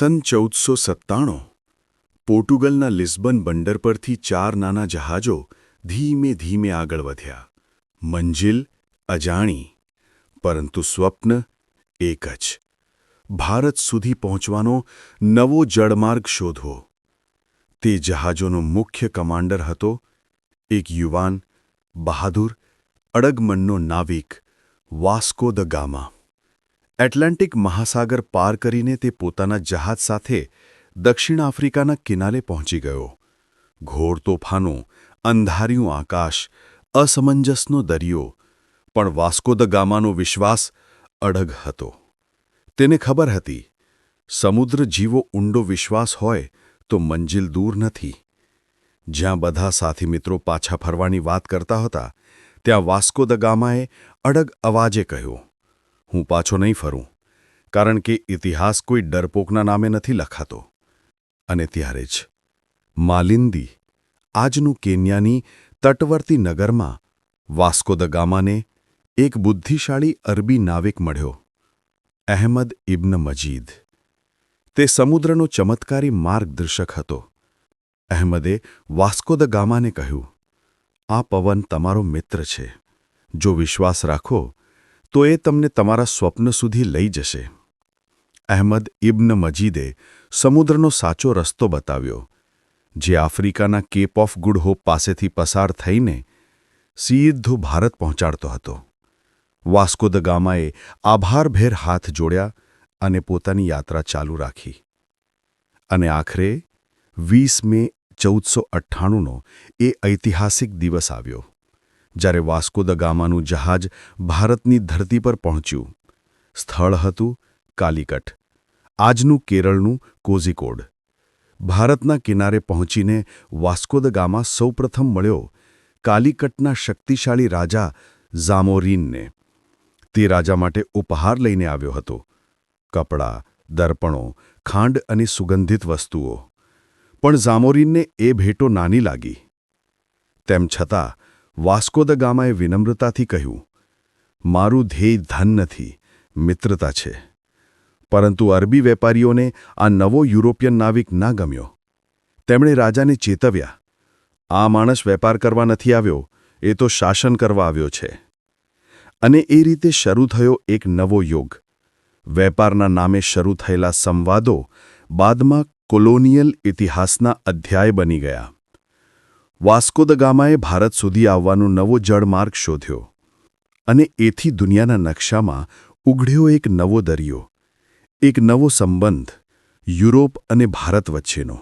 સન ચૌદસો સત્તાણું, પોર્ટુગલના લિસ્બન બંદર પરથી ચાર નાના જહાજો ધીમે ધીમે આગળ વધ્યા. મંજિલ, અજાણી, પરંતુ સ્વપ્ન એક જ. ભારત સુધી પહોંચવાનો નવો જળમાર્ગ શોધવો. તે જહાજોનો મુખ્ય કમાન્ડર હતો એક યુવાન, બહાદુર, અડગમનનો નાવિક, વાસ્કો દ ગામા. એટલાન્ટિક મહાસાગર પાર કરીને તે પોતાના જહાજ સાથે દક્ષિણ આફ્રિકાના કિનારે પહોંચી ગયો. ઘોર તોફાનો, અંધાર્યું આકાશ, અસમંજસનો દરિયો, પણ વાસ્કો દ ગામાનો વિશ્વાસ અડગ હતો. તેને ખબર હતી, સમુદ્ર જીવો ઊંડો વિશ્વાસ હોય તો મંજિલ દૂર નથી. જ્યાં બધા સાથી મિત્રો પાછા ફરવાની વાત કરતા હતા, ત્યાં વાસ્કો દ ગામાએ અડગ અવાજે કહ્યું હું પાછો નહીં ફરું, કારણ કે ઇતિહાસ કોઈ ડરપોકના નામે નથી લખાતો. અને ત્યારે જ માલિંદી આજનું કેન્યાની તટવર્તી નગરમાં વાસ્કો દ ગામાને એક બુદ્ધિશાળી અરબી નાવિક મળ્યો, અહેમદ ઇબ્ન મજીદ. તે સમુદ્રનો ચમત્કારી માર્ગદર્શક હતો. અહેમદે વાસ્કો દ ગામાને કહ્યું, આ પવન તમારો મિત્ર છે. જો વિશ્વાસ રાખો તો એ તમને તમારા સ્વપ્ન સુધી લઈ જશે. અહેમદ ઇબ્ન મજીદે સમુદ્રનો સાચો રસ્તો બતાવ્યો. જે આફ્રિકાના કેપ ઓફ ગુડ હોપ પાસેથી પસાર થઈને સીધો ભારત પહોંચાડતો હતો. વાસ્કો દ ગામાએ આભારભેર હાથ જોડ્યા અને પોતાની યાત્રા ચાલુ રાખી. અને આખરે વીસ મે ચૌદસો અઠ્ઠાણુંનો એ ઐતિહાસિક દિવસ આવ્યો. જ્યારે વાસ્કો દ ગામાનું જહાજ ભારતની ધરતી પર પહોંચ્યું. સ્થળ હતું કાલિકટ. આજનું કેરળનું કોઝિકોડ. ભારતના કિનારે પહોંચીને વાસ્કો દ ગામા સૌપ્રથમ મળ્યો કાલિકટના શક્તિશાળી રાજા ઝામોરીનને. તે રાજા માટે ઉપહાર લઈને આવ્યો હતો. કપડાં, દર્પણો, ખાંડ અને સુગંધિત વસ્તુઓ. પણ ઝામોરીનને એ ભેટો નાની લાગી. તેમ છતાં વાસ્કો દ ગામાએ વિનમ્રતાથી કહ્યું, મારું ધ્યેય ધન નથી, મિત્રતા છે. પરંતુ અરબી વેપારીઓને આ નવો યુરોપિયન નાવિક ના ગમ્યો. તેમણે રાજાને ચેતવ્યા, આ માણસ વેપાર કરવા નથી આવ્યો, એ તો શાસન કરવા આવ્યો છે. અને એ રીતે શરૂ થયો એક નવો યુગ. વેપારના નામે શરૂ થયેલા સંવાદો બાદમાં કોલોનિયલ ઇતિહાસના અધ્યાય બની ગયા. વાસ્કો દ ગામાએ ભારત સુધી આવવાનો નવો જળમાર્ગ શોધ્યો અને એથી દુનિયાના નકશામાં ઉઘડ્યો એક નવો દરિયો, એક નવો સંબંધ, યુરોપ અને ભારત વચ્ચેનો.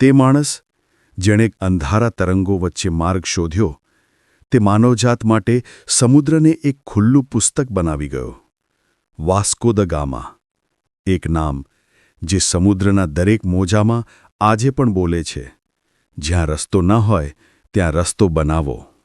તે માણસ, જેણે અંધારા તરંગો વચ્ચે માર્ગ શોધ્યો, તે માનવજાત માટે સમુદ્રને એક ખુલ્લું પુસ્તક બનાવી ગયો. વાસ્કો દ ગામા, એક નામ, જે સમુદ્રના દરેક મોજામાં આજે પણ બોલે છે. જ્યાં રસ્તો ન હોય ત્યાં રસ્તો બનાવો.